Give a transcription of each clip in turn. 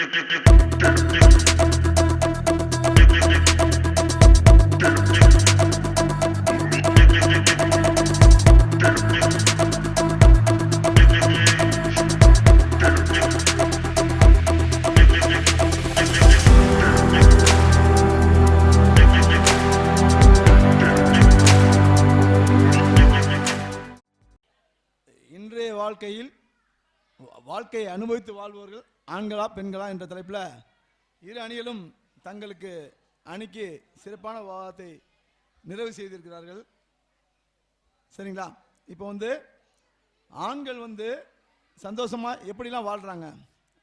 இன்றைய வாழ்க்கையை அனுபவித்து வாழ்வோர்கள் ஆண்களா பெண்களா என்ற தலைப்பில் இரு அணிகளும் தங்களுக்கு அணிக்கு சிறப்பான விவாதத்தை நிறைவு செய்திருக்கிறார்கள். சரிங்களா? இப்போ வந்து ஆண்கள் வந்து சந்தோஷமா எப்படிலாம் வாழ்கிறாங்க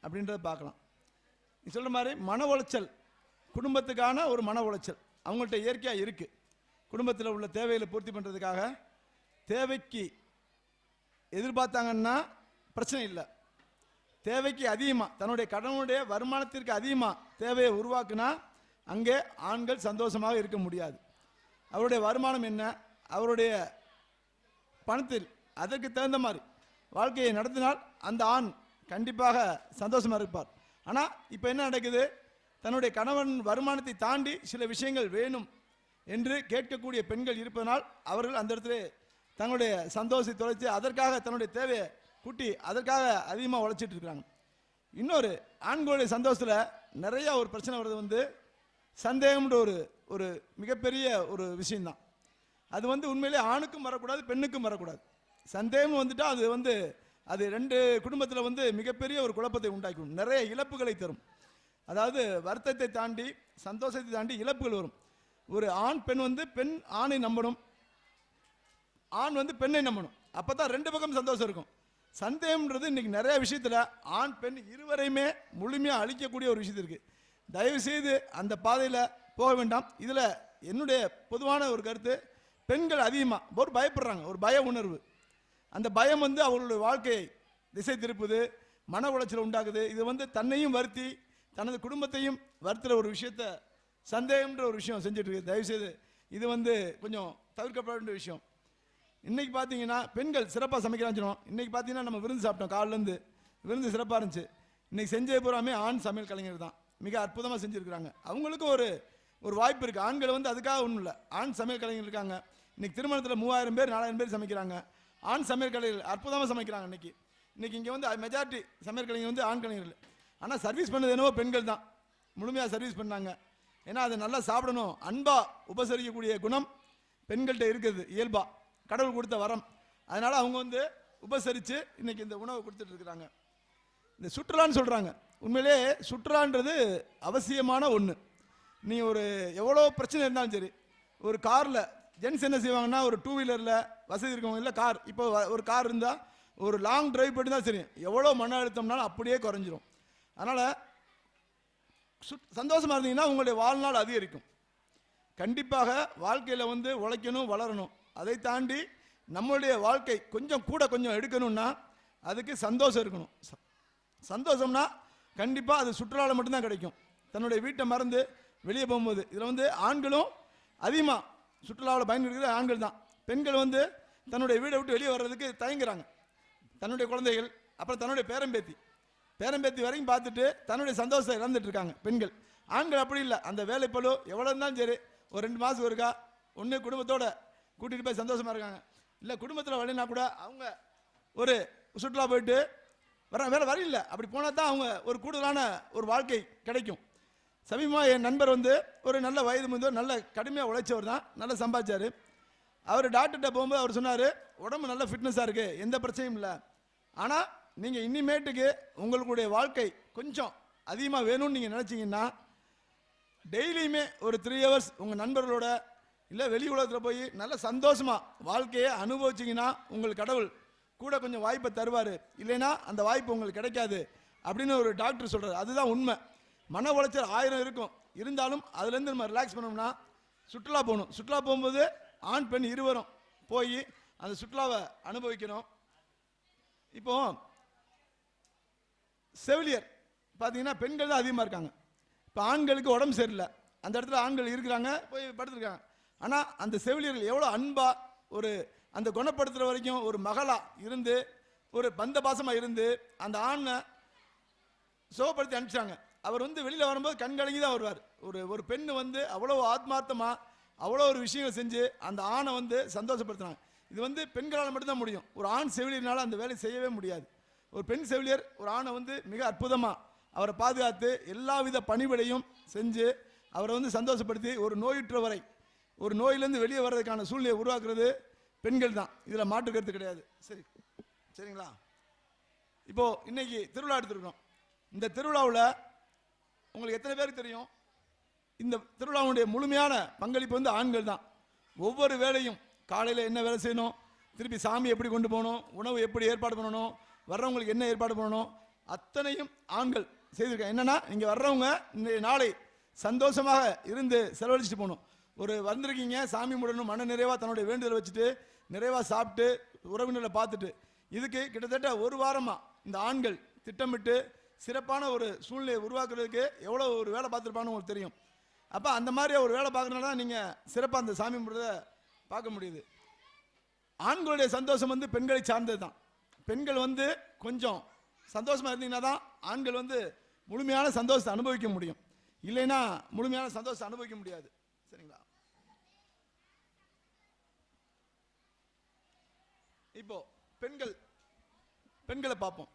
அப்படின்றத பார்க்கலாம். நீ சொல்கிற மாதிரி மன உளைச்சல் குடும்பத்துக்கான ஒரு மன உளைச்சல் அவங்கள்ட்ட இயற்கையாக இருக்குது குடும்பத்தில் உள்ள தேவைகளை பூர்த்தி பண்ணுறதுக்காக தேவைக்கு எதிர்பார்த்தாங்கன்னா பிரச்சனை இல்லை. தேவைக்கு அதிகமாக தன்னுடைய கடனுடைய வருமானத்திற்கு அதிகமாக தேவையை உருவாக்குனா அங்கே ஆண்கள் சந்தோஷமாக இருக்க முடியாது. அவருடைய வருமானம் என்ன? அவருடைய பணத்தில் அதற்கு தகுந்த மாதிரி வாழ்க்கையை நடத்தினால் அந்த ஆண் கண்டிப்பாக சந்தோஷமாக இருப்பார். ஆனால் இப்போ என்ன நடக்குது? தன்னுடைய கணவன் வருமானத்தை தாண்டி சில விஷயங்கள் வேணும் என்று கேட்கக்கூடிய பெண்கள் இருப்பதனால் அவர்கள் அந்த இடத்துல தங்களுடைய சந்தோஷத்தை தொலைத்து அதற்காக தன்னுடைய தேவையை குட்டி அதற்காக அதிகமாக உழைச்சிட்டு இருக்காங்க இன்னொரு ஆண்களுடைய சந்தோஷத்தில் நிறைய ஒரு பிரச்சனை வர்றது வந்து சந்தேகம்ன்ற ஒரு ஒரு மிகப்பெரிய ஒரு விஷயந்தான் அது வந்து உண்மையிலே ஆணுக்கும் வரக்கூடாது பெண்ணுக்கும் வரக்கூடாது. சந்தேகம் வந்துட்டால் அது வந்து அது ரெண்டு குடும்பத்தில் வந்து மிகப்பெரிய ஒரு குழப்பத்தை உண்டாக்கும் நிறைய இழப்புகளை தரும். அதாவது வருத்தத்தை தாண்டி சந்தோஷத்தை தாண்டி இழப்புகள் வரும். ஒரு ஆண் பெண் வந்து பெண் ஆணை நம்பணும். ஆண் வந்து பெண்ணை நம்பணும். அப்போ தான் ரெண்டு பக்கம் சந்தோஷம் இருக்கும். சந்தேகம்ன்றது இன்றைக்கி நிறையா விஷயத்தில் ஆண் பெண் இருவரையுமே முழுமையாக அழிக்கக்கூடிய ஒரு விஷயத்து இருக்குது தயவு செய்து அந்த பாதையில் போக வேண்டாம். இதில் என்னுடைய பொதுவான ஒரு கருத்து பெண்கள் அதிகமாக ஒரு பயப்படுறாங்க ஒரு பய உணர்வு. அந்த பயம் வந்து அவர்களுடைய வாழ்க்கையை திசை திருப்புது மன உளைச்சல் உண்டாக்குது. இது வந்து தன்னையும் வருத்தி தனது குடும்பத்தையும் வருத்துகிற ஒரு விஷயத்த சந்தேகம்ன்ற ஒரு விஷயம் செஞ்சிட்ருக்கு தயவுசெய்து இது வந்து கொஞ்சம் தவிர்க்கப்பட வேண்டிய விஷயம். இன்னைக்கு பார்த்தீங்கன்னா பெண்கள் சிறப்பாக சமைக்கிறான்னு சொன்னோம். இன்னைக்கு பார்த்தீங்கன்னா நம்ம விருந்து சாப்பிட்டோம் காலிலேருந்து விருந்து சிறப்பாக இருந்துச்சு. இன்னைக்கு செஞ்ச பூராமே ஆண் சமையல் கலைஞர் தான். மிக அற்புதமாக செஞ்சுருக்கிறாங்க. அவங்களுக்கும் ஒரு ஒரு வாய்ப்பு இருக்குது ஆண்கள் வந்து அதுக்காக ஒன்றும் இல்லை. ஆண் சமையல் கலைஞர் இருக்காங்க. இன்றைக்கி திருமணத்தில் மூவாயிரம் பேர் நாலாயிரம் பேர் சமைக்கிறாங்க. ஆண் சமையல் கலைஞர் அற்புதமாக சமைக்கிறாங்க இன்னைக்கு. இன்றைக்கி இங்கே வந்து மெஜாரிட்டி சமையல் கலைஞர் வந்து ஆண் கலைஞர்கள். ஆனால் சர்வீஸ் பண்ணது என்னவோ பெண்கள் தான். முழுமையாக சர்வீஸ் பண்ணாங்க. ஏன்னா அதை நல்லா சாப்பிடணும். அன்பாக உபசரிக்கக்கூடிய குணம் பெண்கள்கிட்ட இருக்குது இயல்பாக கடவுள் கொடுத்த வரம். அதனால் அவங்க வந்து உபசரித்து இன்னைக்கு இந்த உணவை கொடுத்துட்டு இருக்கிறாங்க. இந்த சுற்றுலான்னு சொல்கிறாங்க உண்மையிலே சுற்றுலான்றது அவசியமான ஒன்று நீ ஒரு எவ்வளோ பிரச்சனை இருந்தாலும் சரி ஒரு காரில் ஜென்ஸ் என்ன செய்வாங்கன்னா ஒரு டூ வீலரில் வசதி இருக்கவங்க இல்லை கார் இப்போ ஒரு கார் இருந்தால் ஒரு லாங் டிரைவ் பண்ணி தான் சரி எவ்வளோ மன அழுத்தம்னாலும் அப்படியே குறைஞ்சிரும். அதனால் சுட் சந்தோஷமாக இருந்தீங்கன்னா உங்களுடைய வாழ்நாள் அதிகரிக்கும். கண்டிப்பாக வாழ்க்கையில் வந்து உழைக்கணும் வளரணும். அதை தாண்டி நம்மளுடைய வாழ்க்கை கொஞ்சம் கூட கொஞ்சம் எடுக்கணும்னா அதுக்கு சந்தோஷம் இருக்கணும். ச- சந்தோஷம்னா கண்டிப்பாக அது சுற்றுலாவில் மட்டும்தான் கிடைக்கும். தன்னுடைய வீட்டை மறந்து வெளியே போகும்போது. இதில் வந்து ஆண்களும் அதிகமாக சுற்றுலாவில் பயன்படுகிறது ஆண்கள் தான். பெண்கள் வந்து தன்னுடைய வீடை விட்டு வெளியே வர்றதுக்கு தயங்குறாங்க. தன்னுடைய குழந்தைகள் அப்புறம் தன்னுடைய பேரம்பேத்தி. பேரம்பேத்தி வரைக்கும் பார்த்துட்டு தன்னுடைய சந்தோஷத்தை இழந்துட்டு இருக்காங்க பெண்கள். ஆண்கள் அப்படி இல்லை. அந்த வேலைப்பழு எவ்வளோ இருந்தாலும் சரி ஒரு ரெண்டு மாதம் இருக்கா ஒன்று குடும்பத்தோட கூட்டிகிட்டு போய் சந்தோஷமாக இருக்காங்க. இல்லை குடும்பத்தில் வரலைன்னா கூட அவங்க ஒரு சுற்றுலா போயிட்டு வர வேலை வழி இல்லை. அப்படி போனால் தான் அவங்க ஒரு கூடுதலான ஒரு வாழ்க்கை கிடைக்கும். சமீபமாக என் நண்பர் வந்து ஒரு நல்ல வயது முந்தோர் நல்ல கடுமையாக உழைச்சவர் தான் நல்லா சம்பாதிச்சார். அவர் டாக்டர்கிட்ட போகும்போது அவர் சொன்னார் உடம்பு நல்ல ஃபிட்னஸாக இருக்குது எந்த பிரச்சனையும் இல்லை. ஆனால் நீங்கள் இனிமேட்டுக்கு உங்களுடைய வாழ்க்கை கொஞ்சம் அதிகமாக வேணும்னு நீங்கள் நினச்சிங்கன்னா டெய்லியுமே ஒரு த்ரீ ஹவர்ஸ் உங்கள் நண்பர்களோட இல்லை வெளி உலகத்தில் போய் நல்ல சந்தோஷமாக வாழ்க்கையை அனுபவிச்சிங்கன்னா உங்களுக்கு கடவுள் கூட கொஞ்சம் வாய்ப்பை தருவார். இல்லைன்னா அந்த வாய்ப்பு உங்களுக்கு கிடைக்காது அப்படின்னு ஒரு டாக்டர் சொல்கிறார் அதுதான் உண்மை. மன உளைச்சல் ஆயிரம் இருக்கும். இருந்தாலும் அதுலேருந்து நம்ம ரிலாக்ஸ் பண்ணோம்னா சுற்றுலா போகணும். சுற்றுலா போகும்போது ஆண் பெண் இருவரும் போய் அந்த சுற்றுலாவை அனுபவிக்கணும் இப்போ செவிலியர் பார்த்தீங்கன்னா பெண்கள் தான் அதிகமாக இருக்காங்க. இப்போ ஆண்களுக்கு உடம்பு சரியில்லை. அந்த இடத்துல ஆண்கள் இருக்கிறாங்க போய் படுத்துருக்காங்க. ஆனால் அந்த செவிலியர்கள் எவ்வளோ அன்பாக ஒரு அந்த குணப்படுத்துகிற வரைக்கும் ஒரு மகளாக இருந்து ஒரு பந்த பாசமாக இருந்து அந்த ஆணை சுகப்படுத்தி அனுப்பிச்சாங்க. அவர் வந்து வெளியில் வரும்போது கண்கலங்கி தான் வருவார். ஒரு ஒரு பெண் வந்து அவ்வளோ ஆத்மார்த்தமாக அவ்வளோ ஒரு விஷயங்கள் செஞ்சு அந்த ஆணை வந்து சந்தோஷப்படுத்துனாங்க. இது வந்து பெண்களால் மட்டும்தான் முடியும். ஒரு ஆண் செவிலியர்னால அந்த வேலையை செய்யவே முடியாது. ஒரு பெண் செவிலியர் ஒரு ஆணை வந்து மிக அற்புதமாக அவரை பாதுகாத்து எல்லாவித பணிவிடையும் செஞ்சு அவரை வந்து சந்தோஷப்படுத்தி ஒரு நோயுற்றவரை ஒரு நோயிலேருந்து வெளியே வர்றதுக்கான சூழ்நிலையை உருவாக்குறது பெண்கள் தான் இதில் மாற்று கருத்து கிடையாது. சரி. சரிங்களா? இப்போது இன்னைக்கு திருவிழா எடுத்துருக்கோம் இந்த திருவிழாவில் உங்களுக்கு எத்தனை பேருக்கு தெரியும்? இந்த திருவிழாவுடைய முழுமையான பங்களிப்பு வந்து ஆண்கள் தான் ஒவ்வொரு வேலையும் காலையில் என்ன வேலை செய்யணும்? திருப்பி சாமி எப்படி கொண்டு போகணும்? உணவு எப்படி ஏற்பாடு பண்ணணும்? வர்றவங்களுக்கு என்ன ஏற்பாடு பண்ணணும்? அத்தனையும் ஆண்கள் செய்திருக்காங்க. என்னன்னா இங்கே வர்றவங்க இன்றைய நாளை சந்தோஷமாக இருந்து செலவழிச்சிட்டு போகணும். ஒரு வந்திருக்கீங்க சாமி முடணும் மன நிறைவாக தன்னுடைய வேண்டுதலை வச்சுட்டு நிறைவாக சாப்பிட்டு உறவினரை பார்த்துட்டு. இதுக்கு கிட்டத்தட்ட ஒரு வாரமாக இந்த ஆண்கள் திட்டமிட்டு சிறப்பான ஒரு சூழ்நிலையை உருவாக்குறதுக்கு எவ்வளோ ஒரு வேலை பார்த்துருப்பான்னு உங்களுக்கு தெரியும். அப்போ அந்த மாதிரி ஒரு வேலை பார்க்கறதுனால தான் நீங்கள் சிறப்பாக அந்த சாமி முடுறத பார்க்க முடியுது. ஆண்களுடைய சந்தோஷம் வந்து பெண்களை சார்ந்தது தான். பெண்கள் வந்து கொஞ்சம் சந்தோஷமாக இருந்தீங்கன்னா தான் ஆண்கள் வந்து முழுமையான சந்தோஷத்தை அனுபவிக்க முடியும். இல்லைன்னா முழுமையான சந்தோஷத்தை அனுபவிக்க முடியாது சரிங்களா இப்போ பெண்கள் பெண்களை பார்ப்போம்.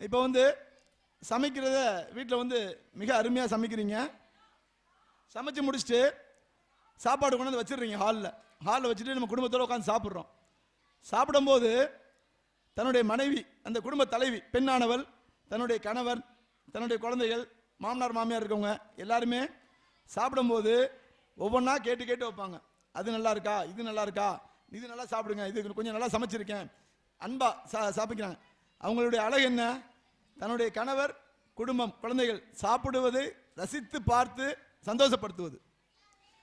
இப்போ வந்து சமைக்கிறத வீட்டில் வந்து மிக அருமையாக சமைக்கிறீங்க. சமைச்சு முடிச்சுட்டு சாப்பாடு கொண்டு வந்து வச்சிடுறீங்க ஹாலில் ஹாலில் வச்சுட்டு நம்ம குடும்பத்தோடு உட்காந்து சாப்பிட்றோம். சாப்பிடும்போது தன்னுடைய மனைவி அந்த குடும்ப தலைவி பெண்ணானவள் தன்னுடைய கணவர் தன்னுடைய குழந்தைகள் மாமனார் மாமியார் இருக்கவங்க எல்லாருமே சாப்பிடும்போது ஒவ்வொன்றா கேட்டு கேட்டு வைப்பாங்க. அது நல்லா இருக்கா? இது நல்லா இருக்கா? இது நல்லா சாப்பிடுங்க. இது கொஞ்சம் நல்லா சமைச்சிருக்கேன். அன்பா சா சாப்பிக்கிறாங்க. அவங்களுடைய அழகு என்ன? தன்னுடைய கணவர் குடும்பம் குழந்தைகள் சாப்பிடுவது ரசித்து பார்த்து சந்தோஷப்படுத்துவது.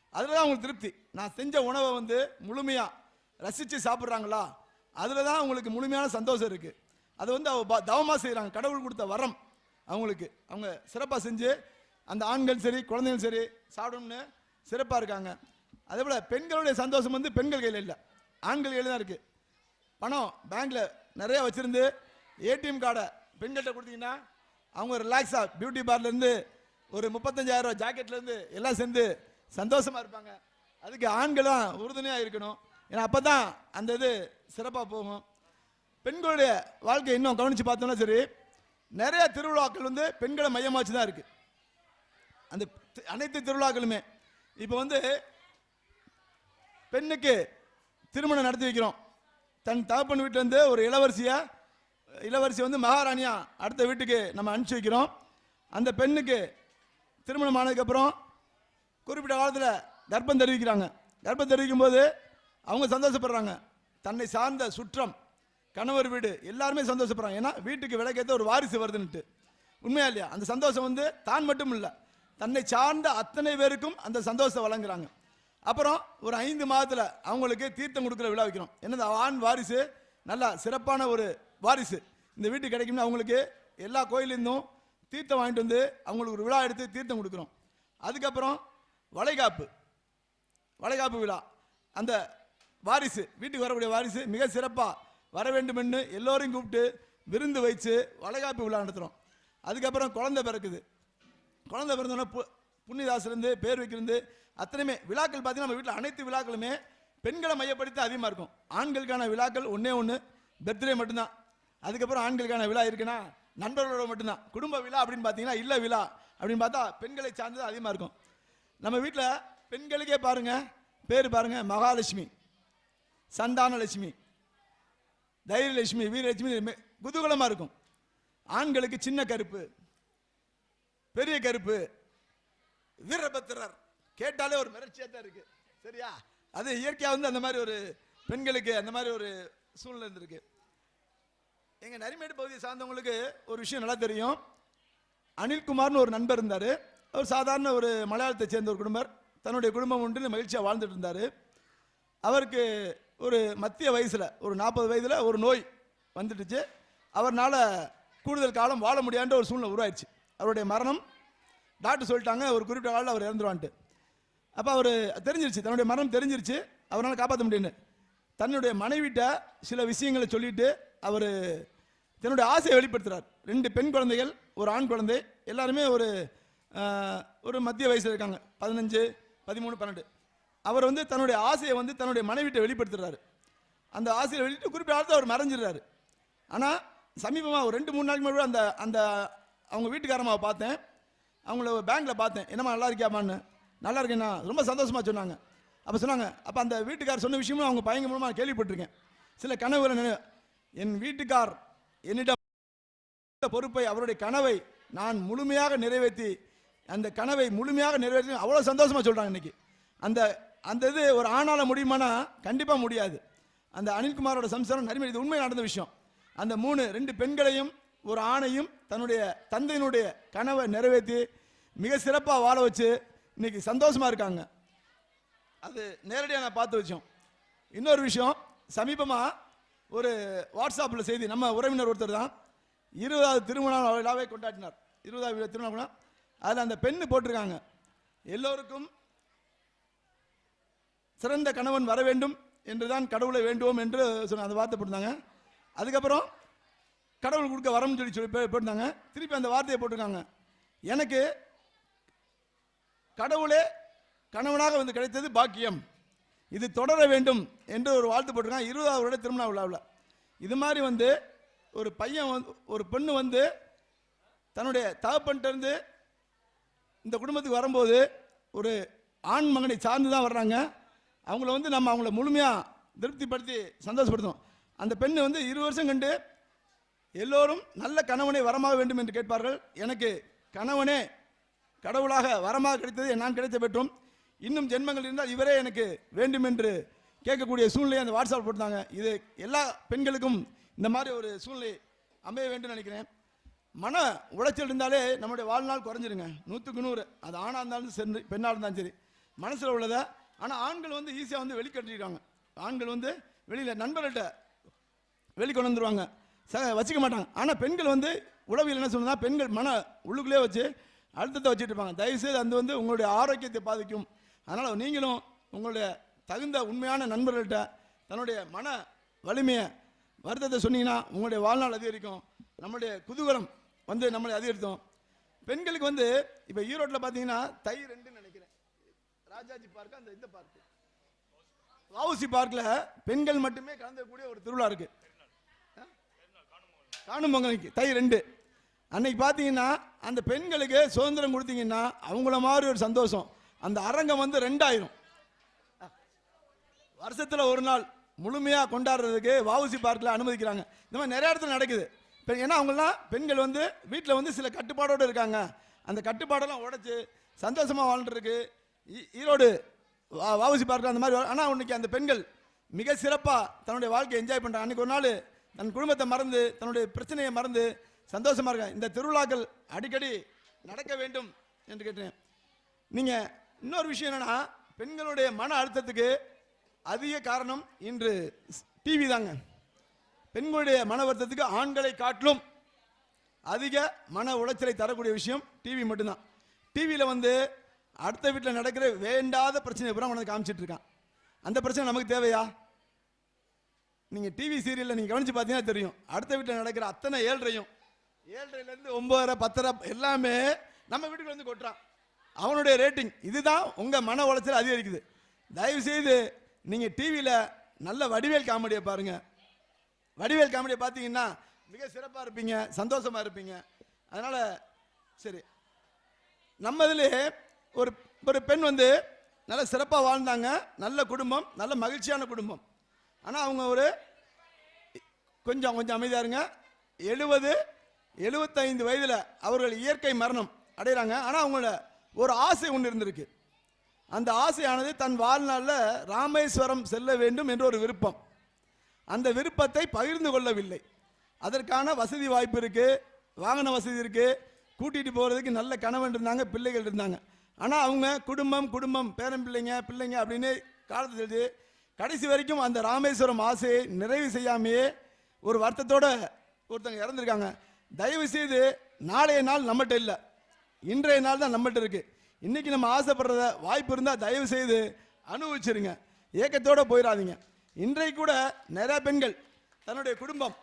அதில் தான் அவங்களுக்கு திருப்தி. நான் செஞ்ச உணவை வந்து முழுமையாக ரசித்து சாப்பிட்றாங்களா? அதில் தான் அவங்களுக்கு முழுமையான சந்தோஷம் இருக்குது அது வந்து அவ ப- செய்கிறாங்க கடவுள் கொடுத்த வரம் அவங்களுக்கு. அவங்க சிறப்பாக செஞ்சு அந்த ஆண்கள் சரி குழந்தைகள் சரி சாப்பிடணும்னு சிறப்பாக இருக்காங்க. அதே போல் பெண்களுடைய சந்தோஷம் வந்து பெண்கள் கையில் இல்லை. ஆண்கள் கையில் தான் இருக்குது பணம் பேங்க்ல நிறைய வச்சிருந்து ஏடிஎம் கார்டை பெண்கள்கிட்ட கொடுத்தீங்கன்னா அவங்க ரிலாக்ஸாக பியூட்டி பார்லர்லேருந்து ஒரு முப்பத்தஞ்சாயிரம் ஜாக்கெட்லேருந்து எல்லாம் சேர்ந்து சந்தோஷமா இருப்பாங்க. அதுக்கு ஆண்களும் உறுதுணையாக இருக்கணும். ஏன்னா அப்போ தான் அந்த இது சிறப்பாக போகும். பெண்களுடைய வாழ்க்கை இன்னும் கவனித்து பார்த்தோம்னா சரி நிறைய திருவிழாக்கள் வந்து பெண்களை மையமாக வச்சு தான் இருக்குது அந்த அனைத்து திருவிழாக்களுமே. இப்போ வந்து பெண்ணுக்கு திருமணம் நடத்தி வைக்கிறோம். தன் தகப்பன் வீட்டிலேருந்து ஒரு இளவரசியா இளவரசி வந்து மகாராணியா அடுத்த வீட்டுக்கு நம்ம அனுப்பிச்சி வைக்கிறோம். அந்த பெண்ணுக்கு திருமணம் ஆனதுக்கப்புறம் குறிப்பிட்ட காலத்தில் கர்ப்பம் தெரிவிக்கிறாங்க. கர்ப்பம் தெரிவிக்கும் போது அவங்க சந்தோஷப்படுறாங்க. தன்னை சார்ந்த சுற்றம் கணவர் வீடு எல்லாருமே சந்தோஷப்படுறாங்க. ஏன்னா வீட்டுக்கு விளக்கேற்ற ஒரு வாரிசு வருதுன்னுட்டு. உண்மையா இல்லையா? அந்த சந்தோஷம் வந்து தான் மட்டும் இல்லை தன்னை சார்ந்த அத்தனை பேருக்கும் அந்த சந்தோஷத்தை வழங்குறாங்க. அப்புறம் ஒரு ஐந்து மாதத்தில் அவங்களுக்கு தீர்த்தம் கொடுக்குற விழா வைக்கிறோம் என்னது ஆண் வாரிசு? நல்லா சிறப்பான ஒரு வாரிசு. இந்த வீட்டு கிடைக்கும்னு அவங்களுக்கு எல்லா கோயிலேருந்தும் தீர்த்தம் வாங்கிட்டு வந்து அவங்களுக்கு ஒரு விழா எடுத்து தீர்த்தம் கொடுக்குறோம் அதுக்கப்புறம் வளைகாப்பு. வளைகாப்பு விழா. அந்த வாரிசு வீட்டுக்கு வரக்கூடிய வாரிசு மிக சிறப்பாக வர வேண்டுமென்னு எல்லோரையும் கூப்பிட்டு விருந்து வச்சு வளைகாப்பு விழா நடத்துகிறோம் அதுக்கப்புறம் குழந்தை பிறக்குது. குழந்தை பிறந்தோன்னா பு புண்ணியதாசிலேருந்து பேர் வைக்கிறது. அத்தனையுமே விழாக்கள் பார்த்தீங்கன்னா நம்ம வீட்டில் அனைத்து விழாக்களுமே பெண்களை மையப்படுத்தி அதிகமாக இருக்கும். ஆண்களுக்கான விழாக்கள் ஒன்றே ஒன்று பர்த்டே மட்டும்தான். அதுக்கப்புறம் ஆண்களுக்கான விழா இருக்குன்னா நண்பர்களோட மட்டும்தான். குடும்ப விழா அப்படின்னு பார்த்தீங்கன்னா இல்லை விழா அப்படின்னு பார்த்தா பெண்களை சார்ந்தது அதிகமாக இருக்கும். நம்ம வீட்டில் பெண்களுக்கே பாருங்க பேர் பாருங்கள் மகாலட்சுமி சந்தானலட்சுமி தைரியலட்சுமி வீரலட்சுமி குதூகலமாக இருக்கும். ஆண்களுக்கு சின்ன கருப்பு பெரிய கருப்பு வீரபத்திரர் கேட்டாலே ஒரு மிரட்சியாக தான் இருக்கு. சரியா? அது இயற்கையாக வந்து அந்த மாதிரி ஒரு பெண்களுக்கு அந்த மாதிரி ஒரு சூழ்நிலை இருந்திருக்கு. எங்கள் நரிமேடு பகுதியை சார்ந்தவங்களுக்கு ஒரு விஷயம் நல்லா தெரியும். அனில்குமார்னு ஒரு நண்பர் இருந்தார். அவர் சாதாரண ஒரு மலையாளத்தை சேர்ந்த ஒரு குடும்பர். தன்னுடைய குடும்பம் ஒன்று மகிழ்ச்சியாக வாழ்ந்துட்டு இருந்தார். அவருக்கு ஒரு மத்திய வயசில் ஒரு நாற்பது வயதில் ஒரு நோய் வந்துடுச்சு அவர்னால் கூடுதல் காலம் வாழ முடியாத ஒரு சூழ்நிலை உருவாயிடுச்சு. அவருடைய மரணம் டாக்டர் சொல்லிட்டாங்க ஒரு குறிப்பிட்ட காலில் அவர் இறந்துருவான்ட்டு. அப்போ அவர் தெரிஞ்சிருச்சு தன்னுடைய மரணம் தெரிஞ்சிருச்சு அவரால் காப்பாற்ற முடியும்னு. தன்னுடைய மனைவிட்ட சில விஷயங்களை சொல்லிட்டு அவர் தன்னுடைய ஆசையை வெளிப்படுத்துகிறார் ரெண்டு பெண் குழந்தைகள் ஒரு ஆண் குழந்தை எல்லாருமே ஒரு ஒரு மத்திய வயசில் இருக்காங்க. பதினஞ்சு பதிமூணு பன்னெண்டு. அவர் வந்து தன்னுடைய ஆசையை வந்து தன்னுடைய மனைவிட்ட வெளிப்படுத்துறாரு. அந்த ஆசையை வெளியிட்டு குறிப்பிட்ட காலத்தில் அவர் மறைஞ்சிடுறாரு. ஆனால் சமீபமாக ஒரு ரெண்டு மூணு நாளைக்கு முன்னாடி அந்த அந்த அவங்க வீட்டுக்காரம்மாவை பார்த்தேன். அவங்கள பேங்க்கில் பார்த்தேன். என்னம்மா நல்லா இருக்கியாமான்னு நல்லா இருக்கேண்ணா ரொம்ப சந்தோஷமாக சொன்னாங்க. அப்போ சொன்னாங்க அப்போ அந்த வீட்டுக்கார் சொன்ன விஷயமும் அவங்க பையன் மூலமாக கேள்விப்பட்டிருக்கேன். சில கனவுகளை நினை என் வீட்டுக்கார் என்னிடம் பொறுப்பை அவருடைய கனவை நான் முழுமையாக நிறைவேற்றி அந்த கனவை முழுமையாக நிறைவேற்றி அவ்வளோ சந்தோஷமாக சொல்கிறாங்க இன்றைக்கி அந்த அந்த இது ஒரு ஆணால் முடியுமானா கண்டிப்பாக முடியாது. அந்த அனில்குமாரோட சம்சாரம் நரிமணி இது உண்மை நடந்த விஷயம். அந்த மூணு ரெண்டு பெண்களையும் ஒரு ஆணையும் தன்னுடைய தந்தையினுடைய கனவை நிறைவேற்றி மிக சிறப்பாக வாழ வச்சு இன்னைக்கு சந்தோஷமா இருக்காங்க. அது நேரடியாக நான் பார்த்து விஷயம் இன்னொரு விஷயம் சமீபமாக ஒரு வாட்ஸ்அப்பில் செய்தி நம்ம உறவினர் ஒருத்தர் தான் இருபதாவது திருமண விழாவை கொண்டாடினார். இருபதாவது விழா திருமண விழா. அதில் அந்த பெண்ணு போட்டிருக்காங்க. எல்லோருக்கும் சிறந்த கணவன் வர வேண்டும் என்று தான் கடவுளை வேண்டுவோம் என்று சொன்ன அந்த வார்த்தை போட்டிருந்தாங்க. அதுக்கப்புறம் கடவுள் கொடுக்க வரம்னு சொல்லி சொல்லி போட்டிருந்தாங்க. திருப்பி அந்த வார்த்தையை போட்டிருக்காங்க. எனக்கு கடவுளே கணவனாக வந்து கிடைத்தது பாக்கியம். இது தொடர வேண்டும் என்று ஒரு வாழ்த்து போட்டிருக்காங்க. இருபதாவது வருட திருமண விழாவில். இது மாதிரி வந்து ஒரு பையன் வந்து ஒரு பெண்ணு வந்து தன்னுடைய தகப்பன்ட்டிருந்து இந்த குடும்பத்துக்கு வரும்போது ஒரு ஆண் மகனை சார்ந்து தான் வர்றாங்க. அவங்கள வந்து நம்ம அவங்கள முழுமையாக திருப்திப்படுத்தி சந்தோஷப்படுத்தணும் அந்த பெண் வந்து இரு வருஷம் கண்டு எல்லோரும் நல்ல கணவனை வரமாக வேண்டும் என்று கேட்பார்கள். எனக்கு கணவனே கடவுளாக வரமாக கிடைத்தது நான் கிடைத்த பெற்றும். இன்னும் ஜென்மங்கள் இருந்தால் இவரே எனக்கு வேண்டும் என்று கேட்கக்கூடிய சூழ்நிலையை அந்த வாட்ஸ்அப் போட்டாங்க இது எல்லா பெண்களுக்கும் இந்த மாதிரி ஒரு சூழ்நிலை அமைய வேண்டும் நினைக்கிறேன். மன உளைச்சல் இருந்தாலே நம்முடைய வாழ்நாள் குறைஞ்சிருங்க. நூற்றுக்கு நூறு. அது ஆணாக இருந்தாலும் சரி பெண்ணாக இருந்தாலும் சரி. மனசில் உள்ளதை? ஆனால் ஆண்கள் வந்து ஈஸியாக வந்து வெளிக்கட்டிருக்காங்க ஆண்கள் வந்து வெளியில் நண்பர்கள்ட்ட வெளிக்கொண்டு வந்துருவாங்க. ச வச்சுக்க மாட்டாங்க. ஆனால் பெண்கள் வந்து உளவியல் என்ன சொன்னால் பெண்கள் மன உள்ளுக்குள்ளே வச்சு அழுத்தத்தை வச்சுட்டு இருப்பாங்க. தயவுசெய்து அது வந்து உங்களுடைய ஆரோக்கியத்தை பாதிக்கும். அதனால் நீங்களும் உங்களுடைய தகுந்த உண்மையான நண்பர்கள்ட்ட தன்னுடைய மன வலிமையை வருத்தத்தை சொன்னீங்கன்னா உங்களுடைய வாழ்நாள் அதிகரிக்கும். நம்மளுடைய குதூகலம் வந்து நம்மளை அதிகரித்தோம். பெண்களுக்கு வந்து இப்போ ஈரோட்டில் பார்த்தீங்கன்னா தை ரெண்டுன்னு நினைக்கிறேன். ராஜாஜி பார்க் அந்த இந்த பார்க் வாவுசி பார்க்கில் பெண்கள் மட்டுமே கலந்துக்கூடிய ஒரு திருவிழா இருக்குது காணும் பொங்கலுக்கு தை ரெண்டு. அன்னைக்கு பார்த்தீங்கன்னா அந்த பெண்களுக்கு சுதந்திரம் கொடுத்தீங்கன்னா அவங்கள மாதிரி ஒரு சந்தோஷம். அந்த அரங்கம் வந்து ரெண்டாயிரும். வருஷத்தில் ஒரு நாள் முழுமையாக கொண்டாடுறதுக்கு வாவுசி பார்க்கில் அனுமதிக்கிறாங்க. இந்த மாதிரி நிறைய இடத்துல நடக்குது. இப்போ ஏன்னா அவங்களாம் பெண்கள் வந்து வீட்டில் வந்து சில கட்டுப்பாடோடு இருக்காங்க. அந்த கட்டுப்பாடெல்லாம் உடச்சி சந்தோஷமாக வாழ்ந்துருக்கு. ஈரோடு வா- வவுசி பார்க்கில் அந்த மாதிரி ஆனால் இன்னைக்கு அந்த பெண்கள் மிக சிறப்பாக தன்னுடைய வாழ்க்கையை என்ஜாய் பண்ணுறாங்க அன்றைக்கி ஒரு நாள் தன் குடும்பத்தை மறந்து தன்னுடைய பிரச்சனையை மறந்து சந்தோஷமாக இருக்கேன். இந்த திருவிழாக்கள் அடிக்கடி நடக்க வேண்டும் என்று கேட்டேன். நீங்கள் இன்னொரு விஷயம் என்னென்னா பெண்களுடைய மன அழுத்தத்துக்கு அதிக காரணம் இன்று டிவி தாங்க. பெண்களுடைய மன வருத்தத்துக்கு ஆண்களை காட்டிலும் அதிக மன உளைச்சலை தரக்கூடிய விஷயம் டிவி மட்டும்தான். டிவியில் வந்து அடுத்த வீட்டில் நடக்கிற வேண்டாத பிரச்சனையை பூரா உனக்கு காமிச்சிட்டு இருக்கான். அந்த பிரச்சனை நமக்கு தேவையா? நீங்கள் டிவி சீரியலில் நீங்கள் கவனிச்சு பார்த்தீங்கன்னா தெரியும். அடுத்த வீட்டில் நடக்கிற அத்தனை ஏழ்றையும் ஏழரைலேருந்து ஒம்பதரை பத்தரை எல்லாமே நம்ம வீட்டுக்கு வந்து கொட்டுறான். அவனுடைய ரேட்டிங் இதுதான் உங்கள் மன உளைச்சல் அதிகரிக்குது. தயவுசெய்து நீங்கள் டிவியில் நல்ல வடிவேல் காமெடியை பாருங்கள் வடிவேல் காமெடியை பார்த்தீங்கன்னா மிக சிறப்பாக இருப்பீங்க சந்தோஷமாக இருப்பீங்க. அதனால் சரி. நம்ம இதில் ஒரு ஒரு பெண் வந்து நல்ல சிறப்பாக வாழ்ந்தாங்க. நல்ல குடும்பம் நல்ல மகிழ்ச்சியான குடும்பம். ஆனால் அவங்க ஒரு கொஞ்சம் கொஞ்சம் அமைதியாக இருங்க. எழுபது எழுபத்தைந்து வயதில் அவர்கள் இயற்கை மரணம் அடைகிறாங்க. ஆனால் அவங்களோட ஒரு ஆசை ஒன்று இருந்திருக்கு. அந்த ஆசையானது தன் வாழ்நாளில் ராமேஸ்வரம் செல்ல வேண்டும் என்ற ஒரு விருப்பம். அந்த விருப்பத்தை பகிர்ந்து கொள்ளவில்லை. அதற்கான வசதி வாய்ப்பு இருக்குது வாகன வசதி இருக்குது கூட்டிகிட்டு போகிறதுக்கு நல்ல கணவன் இருந்தாங்க பிள்ளைகள் இருந்தாங்க. ஆனால் அவங்க குடும்பம் குடும்பம் பேரன் பிள்ளைங்க பிள்ளைங்க அப்படின்னு காலத்தை தெரிஞ்சு கடைசி வரைக்கும் அந்த ராமேஸ்வரம் ஆசையை நிறைவு செய்யாமையே ஒரு வருத்தத்தோடு ஒருத்தங்க இறந்துருக்காங்க. தயவு செய்து நாளைய நாள் நம்மகிட்ட இல்லை. இன்றைய நாள் தான் நம்மகிட்ட இருக்கு. இன்னைக்கு நம்ம ஆசைப்படுறத வாய்ப்பு இருந்தால் தயவு செய்து அனுபவிச்சிருங்க. ஏக்கத்தோடு போயிடாதீங்க. இன்றைக்கு கூட நிறைய பெண்கள் தன்னுடைய குடும்பம்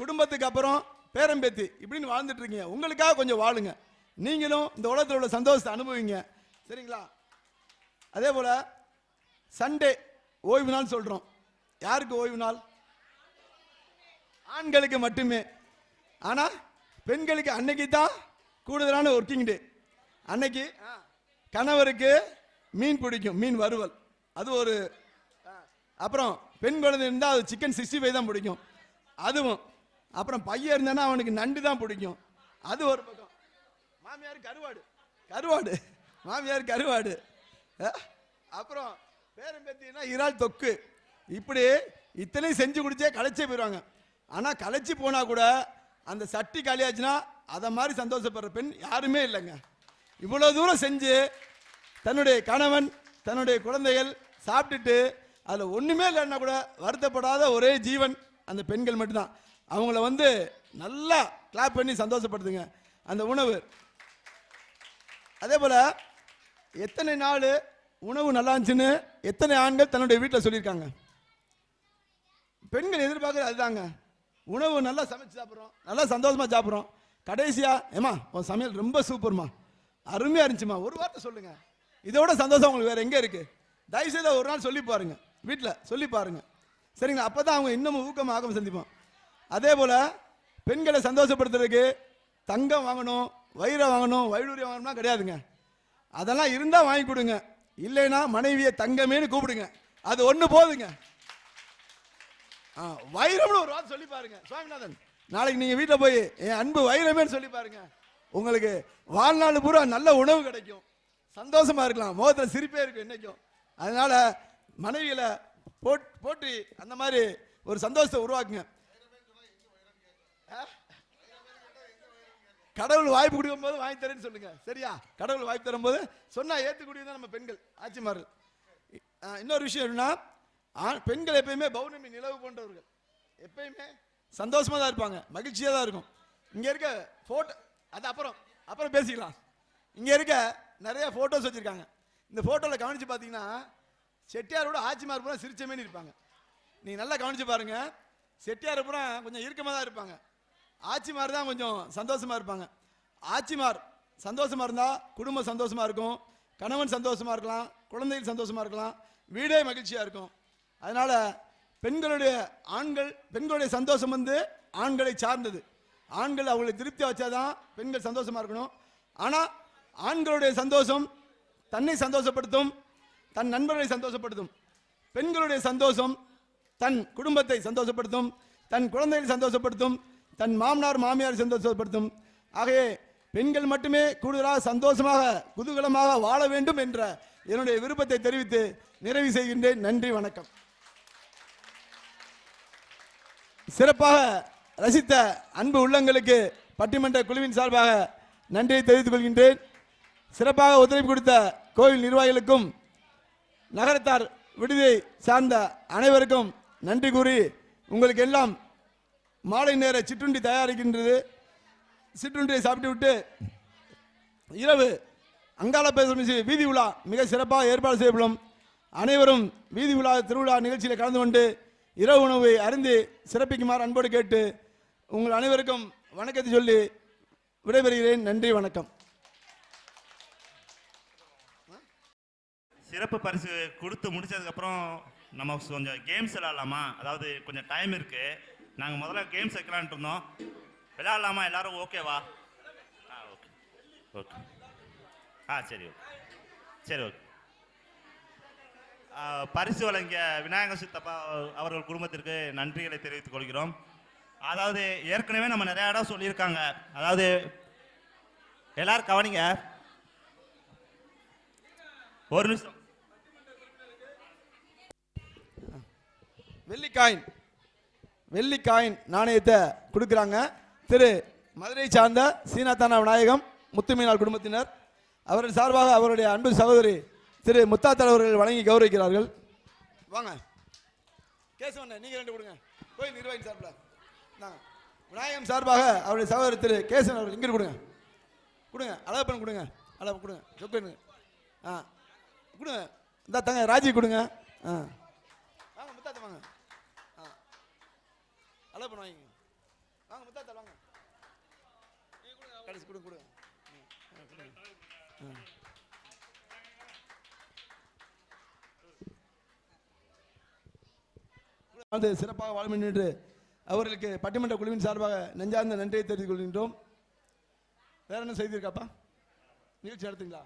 குடும்பத்துக்கு அப்புறம் பேரம்பேத்தி இப்படின்னு வாழ்ந்துட்டு இருக்கீங்க. உங்களுக்காக கொஞ்சம் வாழுங்க. நீங்களும் இந்த உலகத்தில் உள்ள சந்தோஷத்தை அனுபவிங்க. சரிங்களா? அதே போல் சண்டே ஓய்வு நாள் சொல்கிறோம் யாருக்கு ஓய்வு நாள்? ஆண்களுக்கு மட்டுமே. ஆனா பெண்களுக்கு அன்னைக்கு தான் கூடுதலான ஒர்க்கிங் டே அன்னைக்கு கணவருக்கு மீன் பிடிக்கும் மீன் வறுவல். அது ஒரு அப்புறம் பெண் குழந்தை இருந்தால் அது சிக்கன் சிக்ஸ்டி ஃபைவ் தான் பிடிக்கும். அதுவும் அப்புறம் பையன் இருந்தானா அவனுக்கு நண்டு தான் பிடிக்கும். அது ஒரு பக்கம். மாமியார் கருவாடு கருவாடு மாமியார் கருவாடு. அப்புறம் பேரன் பேத்தினா இறால் தொக்கு. இப்படி இத்தனையும் செஞ்சு குடிச்சே களைச்சே போயிடுவாங்க ஆனால் களைச்சி போனா கூட அந்த சட்டி காலியாச்சுன்னா அதை மாதிரி சந்தோஷப்படுற பெண் யாருமே இல்லைங்க. இவ்வளோ தூரம் செஞ்சு தன்னுடைய கணவன் தன்னுடைய குழந்தைகள் சாப்பிட்டுட்டு அதில் ஒன்றுமே இல்லைன்னா கூட வருத்தப்படாத ஒரே ஜீவன் அந்த பெண்கள் மட்டும்தான். அவங்கள வந்து நல்லா கிளாப் பண்ணி சந்தோஷப்படுத்துங்க. அந்த உணவு. அதே போல் எத்தனை நாள் உணவு நல்லா இருந்துச்சுன்னு எத்தனை ஆண்கள் தன்னுடைய வீட்டில் சொல்லியிருக்காங்க. பெண்கள் எதிர்பார்க்குறது அதுதாங்க. உணவு நல்லா சமைச்சு சாப்பிட்றோம். நல்லா சந்தோஷமாக சாப்பிட்றோம். கடைசியாக ஏமா உன் சமையல் ரொம்ப சூப்பர்மா. அருமையாக இருந்துச்சுமா. ஒரு வார்த்தை சொல்லுங்கள் இதோட சந்தோஷம் உங்களுக்கு வேறு எங்கே இருக்குது தயவுசெய்து ஒரு நாள் சொல்லி பாருங்கள் வீட்டில் சொல்லி பாருங்க. சரிங்களா? அப்பதான் அவங்க இன்னமும் ஊக்கம் ஆகம் சந்திப்போம். அதே போல் பெண்களை சந்தோஷப்படுத்துறதுக்கு தங்கம் வாங்கணும் வயிறை வாங்கணும் வைடூரியம் வாங்கணும்னா கிடையாதுங்க. அதெல்லாம் இருந்தால் வாங்கி கொடுங்க. இல்லைன்னா மனைவியை தங்கமேன்னு கூப்பிடுங்க. அது ஒன்று போதுங்க. வைரம்னு ஒரு வார்த்தை சொல்லி பாருங்க. சுவாமிநாதன் நாளைக்கு நீங்க வீட்டில் போய் என் அன்பு வைரமேன்னு சொல்லி பாருங்க. உங்களுக்கு வாழ்நாள் பூரா நல்ல உணவு கிடைக்கும். சந்தோஷமா இருக்கலாம். முகத்தில் சிரிப்பே இருக்கும் என்னைக்கும். அதனால மனைவியில் போட் போட்டி அந்த மாதிரி ஒரு சந்தோஷத்தை உருவாக்குங்க. கடவுள் வாய்ப்பு கொடுக்கும் போது வாங்கி தரேன்னு சொல்லுங்க. சரியா? கடவுள் வாய்ப்பு தரும்போது சொன்னா ஏற்றுக்கூடியது தான் நம்ம பெண்கள் ஆட்சிமார்கள் இன்னொரு விஷயம் என்னன்னா பெண்கள் எப்பயுமே பௌர்ணமி நிலவு போன்றவர்கள். எப்பயுமே சந்தோஷமாக தான் இருப்பாங்க மகிழ்ச்சியாக தான் இருக்கும். இங்கே இருக்க ஃபோட்டோ அது அப்புறம் அப்புறம் பேசிக்கலாம். இங்கே இருக்க நிறைய ஃபோட்டோஸ் வச்சுருக்காங்க. இந்த ஃபோட்டோவில் கவனித்து பார்த்தீங்கன்னா செட்டியாரோட ஆட்சிமார் பூரா சிரிச்ச இருப்பாங்க. நீங்கள் நல்லா கவனித்து பாருங்கள் செட்டியார் பூரா கொஞ்சம் இறுக்கமாக தான் இருப்பாங்க. ஆட்சிமார் தான் கொஞ்சம் சந்தோஷமாக இருப்பாங்க. ஆட்சிமார் சந்தோஷமாக இருந்தால் குடும்பம் சந்தோஷமாக இருக்கும் கணவன் சந்தோஷமாக இருக்கலாம் குழந்தைகள் சந்தோஷமாக இருக்கலாம் வீடே மகிழ்ச்சியாக இருக்கும். அதனால் பெண்களுடைய ஆண்கள் பெண்களுடைய சந்தோஷம் வந்து ஆண்களை சார்ந்தது. ஆண்கள் அவங்களை திருப்தியாக வச்சாதான் பெண்கள் சந்தோஷமாக இருக்கணும். ஆனால் ஆண்களுடைய சந்தோஷம் தன்னை சந்தோஷப்படுத்தும் தன் நண்பர்களை சந்தோஷப்படுத்தும். பெண்களுடைய சந்தோஷம் தன் குடும்பத்தை சந்தோஷப்படுத்தும் தன் குழந்தைகளை சந்தோஷப்படுத்தும் தன் மாமனார் மாமியார் சந்தோஷப்படுத்தும். ஆகவே பெண்கள் மட்டுமே கூடுதலாக சந்தோஷமாக குதூகலமாக வாழ வேண்டும் என்ற என்னுடைய விருப்பத்தை தெரிவித்து நிறைவு செய்கின்றேன். நன்றி வணக்கம். சிறப்பாக ரசித்த அன்பு உள்ளங்களுக்கு பட்டிமன்ற குழுவின் சார்பாக நன்றியை தெரிவித்துக் கொள்கின்றேன். சிறப்பாக ஒத்துழைப்பு கொடுத்த கோவில் நிர்வாகிகளுக்கும் நகரத்தார் விடுதியை சார்ந்த அனைவருக்கும் நன்றி கூறி உங்களுக்கு எல்லாம் மாலை நேர சிற்றுண்டி தயாரிக்கின்றது. சிற்றுண்டியை சாப்பிட்டு விட்டு இரவு அங்காள பேசும் வீதி உலா மிக சிறப்பாக ஏற்பாடு செய்யப்படும். அனைவரும் வீதி உலா திருவிழா நிகழ்ச்சியில் கலந்து கொண்டு இரவு உணவு அருந்து சிறப்பிக்குமாறு அன்போடு கேட்டு உங்கள் அனைவருக்கும் வணக்கத்தை சொல்லி விடைபெறுகிறேன். நன்றி வணக்கம். சிறப்பு பரிசு கொடுத்து முடிச்சதுக்கப்புறம் நம்ம கொஞ்சம் கேம்ஸ் விளாட்லாமா அதாவது கொஞ்சம் டைம் இருக்கு. நாங்கள் முதல்ல கேம்ஸ் வைக்கலான்ட்டு இருந்தோம். விளாட்லாமா எல்லாரும் ஓகேவா ஆ ஓகே ஓகே ஆ சரி ஓகே சரி ஓகே பரிசு வழங்கிய விநாயகர் சித்தப்பா அவர்கள் குடும்பத்திற்கு நன்றிகளை தெரிவித்துக் கொள்கிறோம். அதாவது ஏற்கனவே நம்ம நிறைய இடம் சொல்லியிருக்காங்க. அதாவது எல்லாரும் கவனிங்க. ஒரு நிமிஷம். வெள்ளிக்காயின் வெள்ளிக்காயின் நாணயத்தை கொடுக்குறாங்க. திரு மதுரை சார்ந்த சீனாத்தானா விநாயகம் முத்துமீனாள் குடும்பத்தினர். அவரின் சார்பாக அவருடைய அன்பு சகோதரி திரு முத்தாத்தல் அவர்கள் வழங்கி கௌரவிக்கிறார்கள். வாங்க. கேசவண்ண நீங்க ரெண்டு கொடுங்க. கோயில் நிர்வாகி சார்பில். இந்தாங்க. விநாயகம் சார்பாக அவருடைய சகோதரர் திரு கேசவன் அவர்கள் இங்கே கொடுங்க. கொடுங்க. அழகப்பன் கொடுங்க. அளவு கொடுங்க. சொக்கு ஆ. கொடுங்க. இந்த தங்க ராஜி கொடுங்க. ஆ. வாங்க முத்தாத்த வாங்க. ஆ. அழகப்பன் வாங்கிங்க வாங்க முத்தாத்த வாங்க. கடைசி கொடுங்க கொடுங்க. ம், ஆ, வாழ்ந்து சிறப்பாக வாழும் என்று அவர்களுக்கு பட்டிமன்ற குழுவின் சார்பாக நெஞ்சார்ந்த நன்றியை தெரிவித்துக் கொள்கின்றோம். வேற என்ன செய்தி இருக்காப்பா நிகழ்ச்சி நடத்துங்களா